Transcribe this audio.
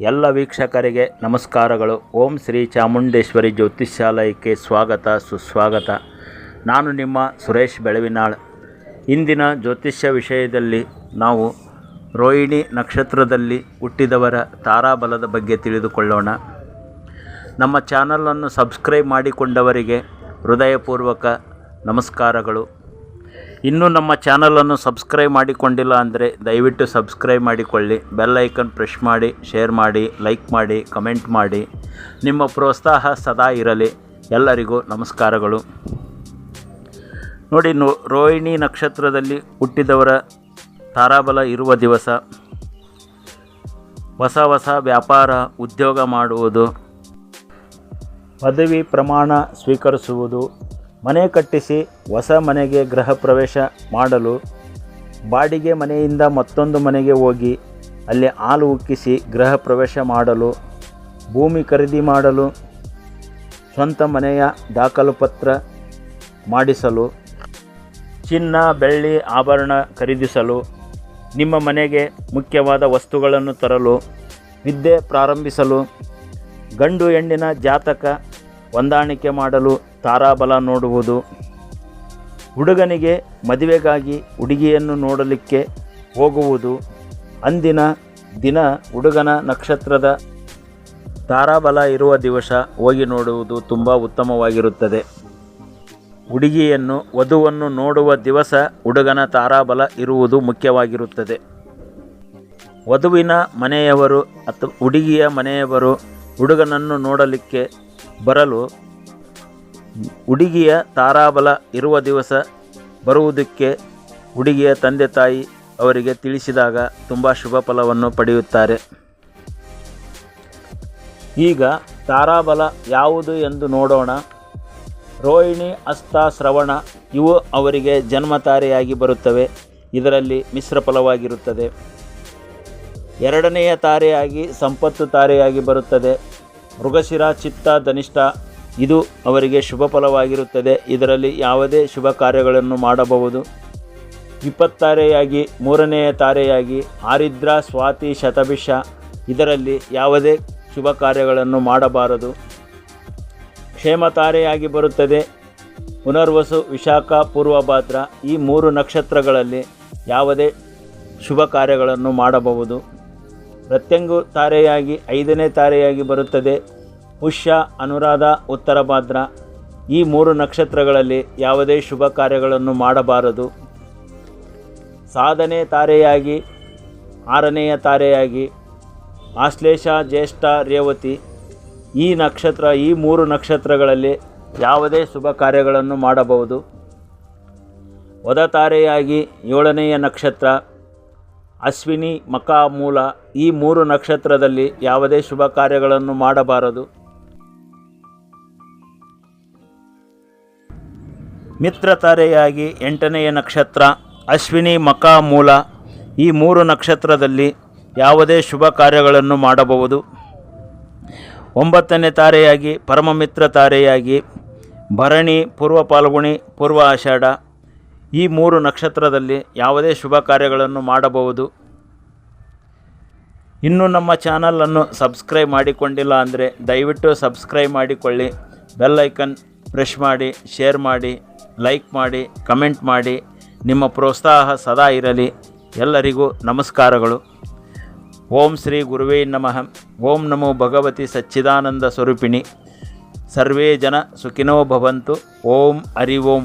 ಎಲ್ಲ ವೀಕ್ಷಕರಿಗೆ ನಮಸ್ಕಾರಗಳು. ಓಂ ಶ್ರೀ ಚಾಮುಂಡೇಶ್ವರಿ ಜ್ಯೋತಿಷ್ಯಾಲಯಕ್ಕೆ ಸ್ವಾಗತ, ಸುಸ್ವಾಗತ. ನಾನು ನಿಮ್ಮ ಸುರೇಶ್ ಬೆಳವಿನಾಳ್. ಇಂದಿನ ಜ್ಯೋತಿಷ್ಯ ವಿಷಯದಲ್ಲಿ ನಾವು ರೋಹಿಣಿ ನಕ್ಷತ್ರದಲ್ಲಿ ಹುಟ್ಟಿದವರ ತಾರಾಬಲದ ಬಗ್ಗೆ ತಿಳಿದುಕೊಳ್ಳೋಣ. ನಮ್ಮ ಚಾನಲನ್ನು ಸಬ್ಸ್ಕ್ರೈಬ್ ಮಾಡಿಕೊಂಡವರಿಗೆ ಹೃದಯಪೂರ್ವಕ ನಮಸ್ಕಾರಗಳು. ಇನ್ನೂ ನಮ್ಮ ಚಾನಲನ್ನು ಸಬ್ಸ್ಕ್ರೈಬ್ ಮಾಡಿಕೊಂಡಿಲ್ಲ ಅಂದರೆ ದಯವಿಟ್ಟು ಸಬ್ಸ್ಕ್ರೈಬ್ ಮಾಡಿಕೊಳ್ಳಿ. ಬೆಲ್ ಐಕನ್ ಪ್ರೆಸ್ ಮಾಡಿ ಶೇರ್ ಮಾಡಿ ಲೈಕ್ ಮಾಡಿ ಕಮೆಂಟ್ ಮಾಡಿ. ನಿಮ್ಮ ಪ್ರೋತ್ಸಾಹ ಸದಾ ಇರಲಿ. ಎಲ್ಲರಿಗೂ ನಮಸ್ಕಾರಗಳು. ನೋಡಿ, ನೋ, ರೋಹಿಣಿ ನಕ್ಷತ್ರದಲ್ಲಿ ಹುಟ್ಟಿದವರ ತಾರಾಬಲ ಇರುವ ದಿವಸ. ಹೊಸ ಹೊಸ ವ್ಯಾಪಾರ, ಉದ್ಯೋಗ ಮಾಡುವುದು. ಪದವಿ ಪ್ರಮಾಣ ಸ್ವೀಕರಿಸುವುದು. ಮನೆ ಕಟ್ಟಿಸಿ ಹೊಸ ಮನೆಗೆ ಗೃಹ ಪ್ರವೇಶ ಮಾಡಲು ಬಾಡಿಗೆ ಮನೆಯಿಂದ ಮತ್ತೊಂದು ಮನೆಗೆ ಹೋಗಿ ಅಲ್ಲಿ ಹಾಲು ಉಕ್ಕಿಸಿ ಗೃಹ ಪ್ರವೇಶ ಮಾಡಲು, ಭೂಮಿ ಖರೀದಿ ಮಾಡಲು, ಸ್ವಂತ ಮನೆಯ ದಾಖಲು ಪತ್ರ ಮಾಡಿಸಲು, ಚಿನ್ನ, ಬೆಳ್ಳಿ, ಆಭರಣ ಖರೀದಿಸಲು, ನಿಮ್ಮ ಮನೆಗೆ ಮುಖ್ಯವಾದ ವಸ್ತುಗಳನ್ನು ತರಲು, ವಿದ್ಯೆ ಪ್ರಾರಂಭಿಸಲು, ಗಂಡು ಹೆಣ್ಣಿನ ಜಾತಕ ಹೊಂದಾಣಿಕೆ ಮಾಡಲು ತಾರಾಬಲ ನೋಡುವುದು. ಹುಡುಗನಿಗೆ ಮದುವೆಗಾಗಿ ಹುಡುಗಿಯನ್ನು ನೋಡಲಿಕ್ಕೆ ಹೋಗುವುದು. ಅಂದಿನ ದಿನ ಹುಡುಗನ ನಕ್ಷತ್ರದ ತಾರಾಬಲ ಇರುವ ದಿವಸ ಹೋಗಿ ನೋಡುವುದು ತುಂಬ ಉತ್ತಮವಾಗಿರುತ್ತದೆ. ಹುಡುಗಿಯನ್ನು, ವಧುವನ್ನು ನೋಡುವ ದಿವಸ ಹುಡುಗನ ತಾರಾಬಲ ಇರುವುದು ಮುಖ್ಯವಾಗಿರುತ್ತದೆ. ವಧುವಿನ ಮನೆಯವರು ಅಥವಾ ಹುಡುಗಿಯ ಮನೆಯವರು ಹುಡುಗನನ್ನು ನೋಡಲಿಕ್ಕೆ ಬರಲು ಹುಡುಗಿಯ ತಾರಾಬಲ ಇರುವ ದಿವಸ ಬರುವುದಕ್ಕೆ ಹುಡುಗಿಯ ತಂದೆ ತಾಯಿ ಅವರಿಗೆ ತಿಳಿಸಿದಾಗ ತುಂಬ ಶುಭ ಫಲವನ್ನು ಪಡೆಯುತ್ತಾರೆ. ಈಗ ತಾರಾಬಲ ಯಾವುದು ಎಂದು ನೋಡೋಣ. ರೋಹಿಣಿ, ಅಸ್ತ, ಶ್ರವಣ ಇವು ಅವರಿಗೆ ಜನ್ಮತಾರೆಯಾಗಿ ಬರುತ್ತವೆ. ಇದರಲ್ಲಿ ಮಿಶ್ರ ಫಲವಾಗಿರುತ್ತದೆ. ಎರಡನೆಯ ತಾರೆಯಾಗಿ ಸಂಪತ್ತು ತಾರೆಯಾಗಿ ಬರುತ್ತದೆ. ಮೃಗಶಿರ, ಚಿತ್ತ ಧನಿಷ್ಠ ಇದು ಅವರಿಗೆ ಶುಭ ಫಲವಾಗಿರುತ್ತದೆ. ಇದರಲ್ಲಿ ಯಾವುದೇ ಶುಭ ಕಾರ್ಯಗಳನ್ನು ಮಾಡಬಹುದು. ಇಪ್ಪತ್ತಾರೆಯಾಗಿ ಮೂರನೆಯ ತಾರೆಯಾಗಿ ಆರಿದ್ರ ಸ್ವಾತಿ, ಶತಭಿಷ, ಇದರಲ್ಲಿ ಯಾವುದೇ ಶುಭ ಕಾರ್ಯಗಳನ್ನು ಮಾಡಬಾರದು. ಕ್ಷೇಮ ತಾರೆಯಾಗಿ ಬರುತ್ತದೆ. ಪುನರ್ವಸು, ವಿಶಾಖ, ಪೂರ್ವಭಾದ್ರ ಈ ಮೂರು ನಕ್ಷತ್ರಗಳಲ್ಲಿ ಯಾವುದೇ ಶುಭ ಕಾರ್ಯಗಳನ್ನು ಮಾಡಬಹುದು. ಪ್ರತ್ಯಂಗು ತಾರೆಯಾಗಿ, ಐದನೇ ತಾರೆಯಾಗಿ ಬರುತ್ತದೆ. ಪುಷ್ಯ ಅನುರಾಧ ಉತ್ತರ ಭಾದ್ರ ಈ ಮೂರು ನಕ್ಷತ್ರಗಳಲ್ಲಿ ಯಾವುದೇ ಶುಭ ಕಾರ್ಯಗಳನ್ನು ಮಾಡಬಾರದು. ಸಾಧನೆ ತಾರೆಯಾಗಿ, ಆರನೆಯ ತಾರೆಯಾಗಿ. ಆಶ್ಲೇಷ, ಜ್ಯೇಷ್ಠ, ರೇವತಿ. ಈ ನಕ್ಷತ್ರ, ಈ ಮೂರು ನಕ್ಷತ್ರಗಳಲ್ಲಿ ಯಾವುದೇ ಶುಭ ಕಾರ್ಯಗಳನ್ನು ಮಾಡಬಹುದು. ವದ ತಾರೆಯಾಗಿ, ಏಳನೆಯ ನಕ್ಷತ್ರ. ಅಶ್ವಿನಿ, ಮಕ, ಮೂಲ ಈ ಮೂರು ನಕ್ಷತ್ರದಲ್ಲಿ ಯಾವುದೇ ಶುಭ ಕಾರ್ಯಗಳನ್ನು ಮಾಡಬಾರದು. ಮಿತ್ರ ತಾರೆಯಾಗಿ ಎಂಟನೆಯ ನಕ್ಷತ್ರ ಅಶ್ವಿನಿ, ಮಕ, ಮೂಲ ಈ ಮೂರು ನಕ್ಷತ್ರದಲ್ಲಿ ಯಾವುದೇ ಶುಭ ಕಾರ್ಯಗಳನ್ನು ಮಾಡಬಹುದು. ಒಂಬತ್ತನೇ ತಾರೆಯಾಗಿ ಪರಮಮಿತ್ರ ತಾರೆಯಾಗಿ ಭರಣಿ, ಪೂರ್ವ ಪಾಲ್ಗುಣಿ, ಪೂರ್ವ ಆಷಾಢ ಈ ಮೂರು ನಕ್ಷತ್ರದಲ್ಲಿ ಯಾವುದೇ ಶುಭ ಕಾರ್ಯಗಳನ್ನು ಮಾಡಬಹುದು. ಇನ್ನೂ ನಮ್ಮ ಚಾನಲನ್ನು ಸಬ್ಸ್ಕ್ರೈಬ್ ಮಾಡಿಕೊಂಡಿಲ್ಲ ಅಂದರೆ ದಯವಿಟ್ಟು ಸಬ್ಸ್ಕ್ರೈಬ್ ಮಾಡಿಕೊಳ್ಳಿ. ಬೆಲ್ ಐಕನ್ ಪ್ರೆಶ್ ಮಾಡಿ, ಶೇರ್ ಮಾಡಿ, ಲೈಕ್ ಮಾಡಿ, ಕಮೆಂಟ್ ಮಾಡಿ. ನಿಮ್ಮ ಪ್ರೋತ್ಸಾಹ ಸದಾ ಇರಲಿ. ಎಲ್ಲರಿಗೂ ನಮಸ್ಕಾರಗಳು. ಓಂ ಶ್ರೀ ಗುರುವೇ ನಮಃ. ಓಂ ನಮೋ ಭಗವತಿ ಸಚ್ಚಿದಾನಂದ ಸ್ವರೂಪಿಣಿ. ಸರ್ವೇ ಜನ ಸುಖಿನೋ ಭವಂತು. ಓಂ ಹರಿ ಓಂ.